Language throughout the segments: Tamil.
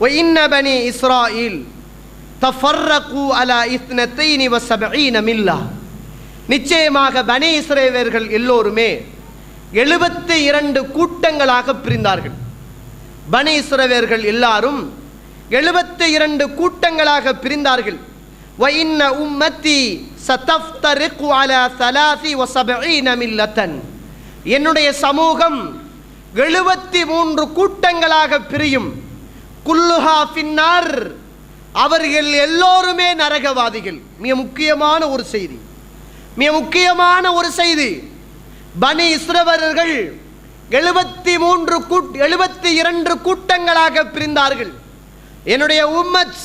وإن بني إسرائيل تفرقوا على اثنتين وسبعين மில்லா நிச்சயமாக பனி இஸ்ரேலர்கள் எல்லோருமே எழுபத்தி இரண்டு கூட்டங்களாக பிரிந்தார்கள் பனி இஸ்ரவேர்கள் எல்லாரும் எழுபத்தி இரண்டு கூட்டங்களாக பிரிந்தார்கள் وَإِنَّ أُمَّتِي سَتَفْتَرِقُ عَلَى ثَلَاثِ وَسَبْعِينَ مِلَّةً என்னுடைய சமூகம் எழுபத்தி மூன்று கூட்டங்களாக பிரியும் குல்லுஹா பின்னார் அவர்கள் எல்லோருமே நரகவாதிகள். மிக முக்கியமான ஒரு செய்தி. மிக முக்கியமான ஒரு செய்தி. பனி இஸ்ரவர்கள் எழுபத்தி மூன்று கூட் எழுபத்தி இரண்டு கூட்டங்களாக பிரிந்தார்கள். என்னுடைய உம்மத்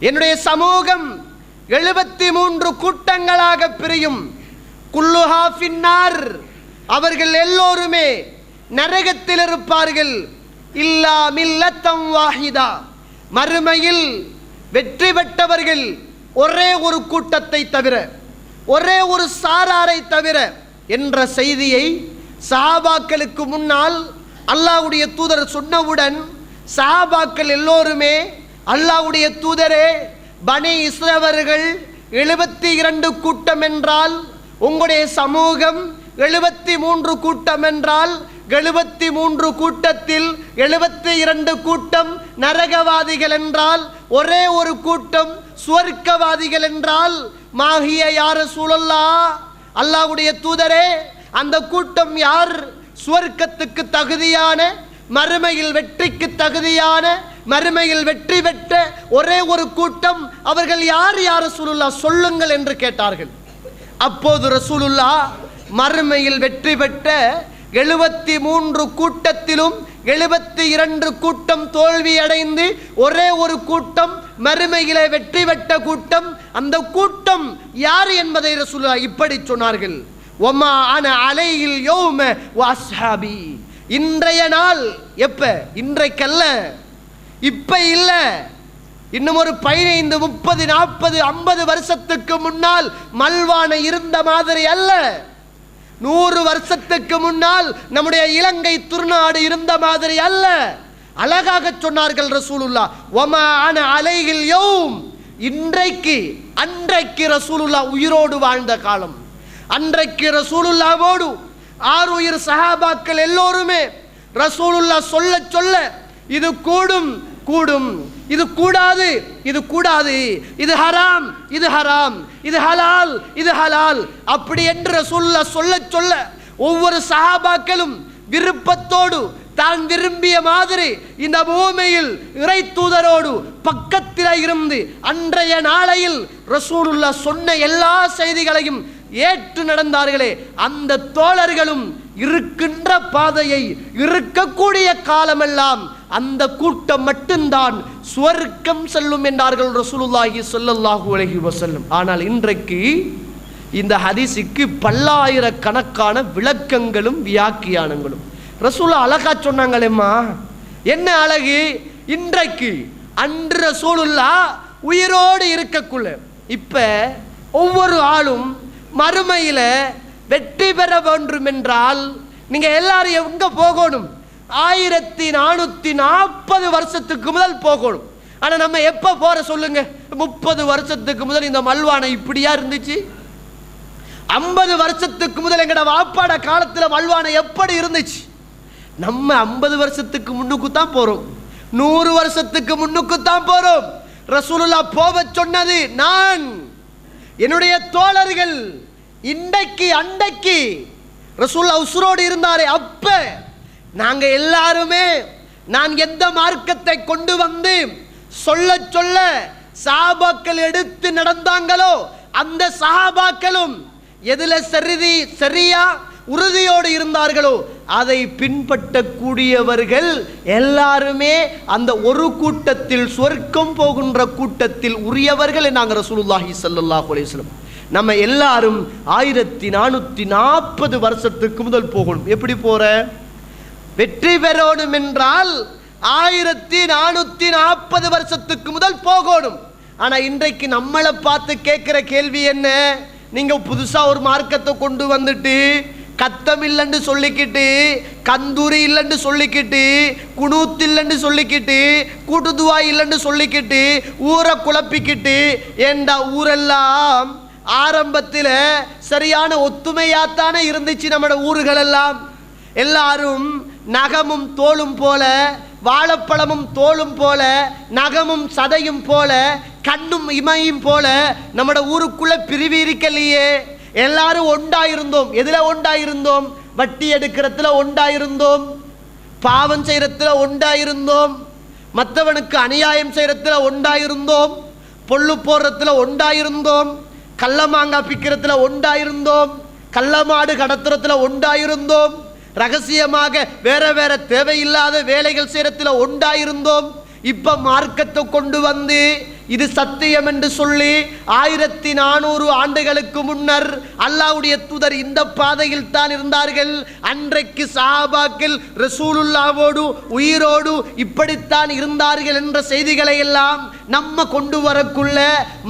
என்னுடைய சமூகம் எழுபத்தி மூன்று கூட்டங்களாக பிரியும். குல்லுஹா பின்னார் அவர்கள் எல்லோருமே நரகத்தில் இருப்பார்கள். இல்லா மில்லத்தம் வாஹிதா. மறுமையில் வெற்றி பெற்றவர்கள் ஒரே ஒரு கூட்டத்தை தவிர ஒரே ஒரு சாராரை தவிர என்ற செய்தியை சஹாபாக்களுக்கு முன்னால் அல்லாஹ்வுடைய தூதர் சொன்னவுடன் சஹாபாக்கள் எல்லோருமே அல்லாவுடைய தூதரே பனி இஸ்ரவர்கள் எழுபத்தி இரண்டு கூட்டம் என்றால் உங்களுடைய சமூகம் எழுபத்தி மூன்று கூட்டம் என்றால் எழுபத்தி மூன்று கூட்டத்தில் எழுபத்தி இரண்டு கூட்டம் நரகவாதிகள் என்றால் ஒரே ஒரு கூட்டம் சுவர்க்கவாதிகள் என்றால் மாகிய யார சூழல்லா அல்லாஹ்வுடைய தூதரே அந்த கூட்டம் யார்? சுவர்க்கத்துக்கு தகுதியான மறுமையில் வெற்றிக்கு தகுதியான மறுமையில் வெற்றி பெற்ற ஒரே ஒரு கூட்டம் அவர்கள் யார் யார் ரசூலுல்லா சொல்லுங்கள் என்று கேட்டார்கள். அப்போது ரசூலுல்லா மறுமையில் வெற்றி பெற்ற எழுபத்தி மூன்று கூட்டத்திலும் எழுபத்தி இரண்டு கூட்டம் தோல்வியடைந்து ஒரே ஒரு கூட்டம் மறுமையிலே வெற்றி பெற்ற கூட்டம். அந்த கூட்டம் யார் என்பதை ரசூலுல்லா இப்படி சொன்னார்கள். ஒமா அன அலையில் யோம வாஸ்ஹாபி இன்றைய நாள் எப்ப? இன்றைக்கல்ல. இப்ப இல்ல. இன்னும் ஒரு பதினைந்து முப்பது நாற்பது ஐம்பது வருஷத்துக்கு முன்னால் மல்வானை இருந்த மாதிரி அல்ல. நூறு வருஷத்துக்கு முன்னால் நம்முடைய இலங்கை துர்நாடு இருந்த மாதிரி அல்ல. அழகாக சொன்னார்கள் ரசூலுல்லா ஒமா அன அலைகள் யோம்? இன்றைக்கு அன்றைக்கு ரசூலுல்லா உயிரோடு வாழ்ந்த காலம். அன்றைக்கு ரசூலுல்லாவோடு ஆறு உயிர் சஹாபாக்கள் எல்லோருமே ரசூலுல்லா சொல்ல சொல்ல இது கூடும் கூடும். இது கூடாது இது கூடாது. இது ஹராம் இது ஹராம். இது ஹலால் இது ஹலால். அப்படி என்று சொல்ல சொல்ல சொல்ல ஒவ்வொரு சஹாபாக்களும் விருப்பத்தோடு தான் விரும்பிய மாதிரி இந்த பூமியில் இறை தூதரோடு பக்கத்தில் இருந்து அன்றைய நாளையில் ரசூலுல்லா சொன்ன எல்லா செய்திகளையும் ஏற்று நடந்தார்களே. அந்த தோழர்களும் இருக்கின்ற பாதையை இருக்கக்கூடிய காலமெல்லாம் அந்த கூட்டம் மட்டும்தான் சுவர்க்கம் செல்லும் என்றார்கள் ரசூலுல்லாஹி சொல்லல்லாஹு அலஹி வஸல்லம். ஆனால் இன்றைக்கு இந்த ஹதிசுக்கு பல்லாயிரக்கணக்கான விளக்கங்களும் வியாக்கியானங்களும். ரசூலா அழகா சொன்னாங்களேம்மா. என்ன அழகு? இன்றைக்கு அன்று ரசூலுல்லா உயிரோடு இருக்கக்குள்ள. இப்ப ஒவ்வொரு ஆளும் மறுமையில் வெற்றி பெற வேண்டும் என்றால் நீங்க எல்லாரும் எங்க போகணும்? ஆயிரத்தி நானூத்தி நாற்பது வருஷத்துக்கு முதல் போகணும். ஆனா நம்ம எப்ப போற சொல்லுங்க? முப்பது வருஷத்துக்கு முதல் இந்த மல்வானை இப்படியா இருந்துச்சு? ஐம்பது வருஷத்துக்கு முதல் எங்கட வாப்பாட காலத்துல மல்வானை எப்படி இருந்துச்சு? நம்ம ஐம்பது வருஷத்துக்கு முன்னுக்கு தான் போறோம். நூறு வருஷத்துக்கு முன்னுக்கு தான் போறோம். ரசூலுல்லா போக சொன்னது நான். என்னுடைய தோழர்கள் இன்றைக்கு அண்டைக்கு ரசூல்லா உசுரோடு இருந்தாரே அப்போ. நாங்க எல்லாருமே நான் எந்த மார்க்கத்தை கொண்டு வந்து சொல்ல சொல்ல சஹாபாக்கள் எடுத்து நடந்தாங்களோ அந்த சஹாபாக்களும் எதுல சரிதி சரியா உறுதியோடு இருந்தார்களோ அதை பின்பற்றக்கூடியவர்கள் எல்லாருமே அந்த ஒரு கூட்டத்தில் சொர்க்கம் போகின்ற கூட்டத்தில் உரியவர்கள் நாங்கள் ரசூலுல்லாஹி ஸல்லல்லாஹு அலிஸ்லம் நம்ம எல்லாரும் ஆயிரத்தி நானூற்றி நாற்பது வருஷத்துக்கு முதல் போகணும். எப்படி போகிற வெற்றி பெறணும் என்றால் ஆயிரத்தி நானூற்றி நாற்பது வருஷத்துக்கு முதல் போகணும். ஆனா இன்றைக்கு நம்மளை பார்த்து கேட்கிற கேள்வி என்ன? நீங்க புதுசா ஒரு மார்க்கத்தை கொண்டு வந்துட்டு கத்தம் இல்லைன்னு சொல்லிக்கிட்டு கந்தூரி இல்லைன்னு சொல்லிக்கிட்டு குணூத்து இல்லைன்னு சொல்லிக்கிட்டு கூட்டுதுவா இல்லைன்னு சொல்லிக்கிட்டு ஊரை குழப்பிக்கிட்டு ஏண்டா ஊரெல்லாம் ஆரம்பத்தில் சரியான ஒத்துமையாத்தானே இருந்துச்சு நம்மளோட ஊர்கள் எல்லாம் எல்லாரும் நகமும் தோளும் போல வாழைப்பழமும் தோளும் போல நகமும் சதையும் போல கண்ணும் இமையும் போல நம்மட ஊருக்குள்ள பிரிவு இருக்கலையே. எல்லாரும் ஒண்டாயிருந்தோம். எதுல ஒண்டாயிருந்தோம்? வட்டி எடுக்கிறதுல ஒண்டாயிருந்தோம். பாவம் செய்யறதுல ஒண்டாயிருந்தோம். மற்றவனுக்கு அநியாயம் செய்யறதுல ஒண்டாயிருந்தோம். பொல்லு போடுறதுல ஒண்டாயிருந்தோம். கள்ளமாங்காய் பிக்கிறதுல ஒண்டாயிருந்தோம். கள்ளமாடு கடத்துறதுல ஒண்டாயிருந்தோம். ரகசியமாக வேற வேற தேவையில்லாத வேலைகள் சேரத்தில் உண்டாயிருந்தோம். இப்ப மார்க்கத்தை கொண்டு வந்து இது சத்தியம் என்று சொல்லி ஆயிரத்தி நானூறு ஆண்டுகளுக்கு முன்னர் அல்லாவுடைய தூதர் இந்த பாதையில் தான் இருந்தார்கள். அன்றைக்கு சாபாக்கில் ரசூலுல்லாவோடு உயிரோடு இப்படித்தான் இருந்தார்கள் என்ற செய்திகளை எல்லாம் நம்ம கொண்டு வரக்குள்ள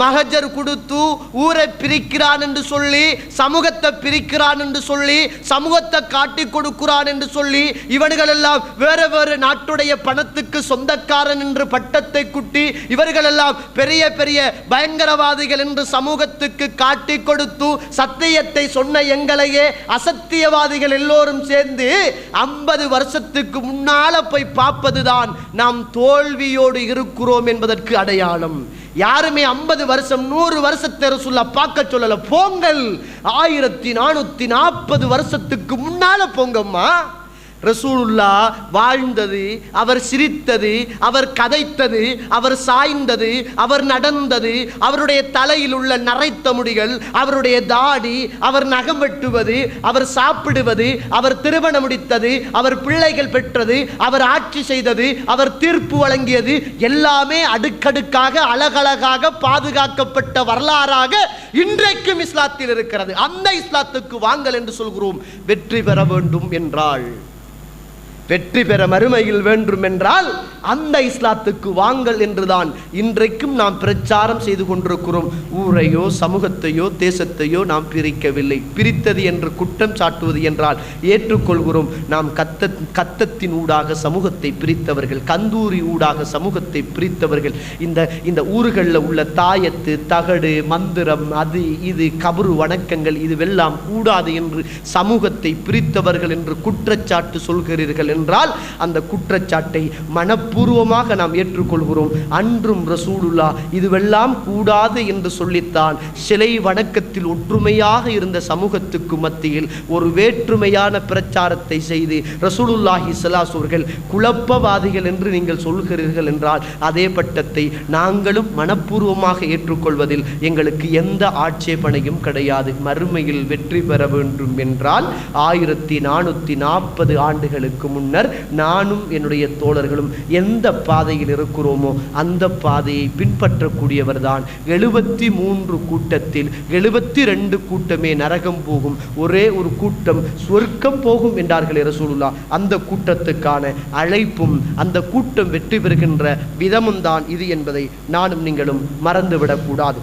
மகஜர் கொடுத்து ஊரை பிரிக்கிறான் என்று சொல்லி சமூகத்தை பிரிக்கிறான் என்று சொல்லி சமூகத்தை காட்டி கொடுக்கிறான் என்று சொல்லி இவர்கள் எல்லாம் வேற வேறு நாட்டுடைய பணத்துக்கு சொந்தக்காரன் என்று பட்டத்தை குட்டி இவர்கள் எல்லாம் பெரிய பெரிய பயங்கரவாதிகள் என்று சமூகத்துக்கு காட்டி கொடுத்து சத்தியத்தை சொன்ன எங்களையே அசத்தியவாதிகள் எல்லோரும் சேர்ந்து ஐம்பது வருஷத்துக்கு முன்னால போய் பார்ப்பதுதான் நாம் தோல்வியோடு இருக்கிறோம் என்பதற்கு அடையாளம். யாருமே ஐம்பது வருஷம் நூறு வருஷத்தை சொல்ல பார்க்க சொல்லல. போங்கள். ஆயிரத்தி நானூத்தி நாற்பது வருஷத்துக்கு முன்னால போங்கம்மா. ரசூலுல்லா வாழ்ந்தது அவர் சிரித்தது அவர் கதைத்தது அவர் சாய்ந்தது அவர் நடந்தது அவருடைய தலையில் உள்ள நரைத்த முடிகள் அவருடைய தாடி அவர் நகம் வெட்டுவது அவர் சாப்பிடுவது அவர் திருமணம் முடித்தது அவர் பிள்ளைகள் பெற்றது அவர் ஆட்சி செய்தது அவர் தீர்ப்பு வழங்கியது எல்லாமே அடுக்கடுக்காக அழகழகாக பாதுகாக்கப்பட்ட வரலாறாக இன்றைக்கும் இஸ்லாத்தில் இருக்கிறது. அந்த இஸ்லாத்துக்கு வாங்கல் என்று சொல்கிறோம். வெற்றி பெற வேண்டும் என்றாள். வெற்றி பெற மறுமையில் வேண்டும் என்றால் அந்த இஸ்லாத்துக்கு வாங்கள் என்றுதான் இன்றைக்கும் நாம் பிரச்சாரம் செய்து கொண்டிருக்கிறோம். ஊரையோ சமூகத்தையோ தேசத்தையோ நாம் பிரிக்கவில்லை. பிரித்தது என்று குற்றம் சாட்டுவது என்றால் ஏற்றுக்கொள்கிறோம். நாம் கத்த கத்தத்தின் ஊடாக சமூகத்தை பிரித்தவர்கள் கந்தூரி ஊடாக சமூகத்தை பிரித்தவர்கள். இந்த இந்த ஊர்களில் உள்ள தாயத்து தகடு மந்திரம் அது இது கபரு வணக்கங்கள் இதுவெல்லாம் கூடாது என்று சமூகத்தை பிரித்தவர்கள் என்று குற்றச்சாட்டு சொல்கிறீர்கள் என்றால் அந்த குற்றச்சாட்டை மனப்பூர்வமாக நாம் ஏற்றுக்கொள்கிறோம். அன்றும் ரசூலுல்லா இதுவெல்லாம் கூடாது என்று சொல்லித்தான். சிலை வணக்கத்தில் ஒற்றுமையாக இருந்த சமூகத்துக்கு மத்தியில் ஒரு வேற்றுமையான பிரச்சாரத்தை செய்து ரசூலுல்லாஹி சலாஸ் அவர்கள் குழப்பவாதிகள் என்று நீங்கள் சொல்கிறீர்கள் என்றால் அதே பட்டத்தை நாங்களும் மனப்பூர்வமாக ஏற்றுக்கொள்வதில் எங்களுக்கு எந்த ஆட்சேபனையும் கிடையாது. மறுமையில் வெற்றி பெற வேண்டும் என்றால் ஆயிரத்தி நானூற்றி நாற்பது ஆண்டுகளுக்கு முன்னர் நானும் என்னுடைய தோழர்களும் எந்த பாதையில் இருக்கிறோமோ அந்த பாதையை பின்பற்றக்கூடியவர் தான் எழுபத்தி மூன்று கூட்டத்தில் எழுபத்தி ரெண்டு கூட்டமே நரகம் போகும். ஒரே ஒரு கூட்டம் சொர்க்கம் போகும் என்றார்களே ரசூலுல்லா அந்த கூட்டத்துக்கான அழைப்பும் அந்த கூட்டம் வெற்றி பெறுகின்ற விதமும் தான் இது என்பதை நானும் நீங்களும் மறந்துவிடக்கூடாது.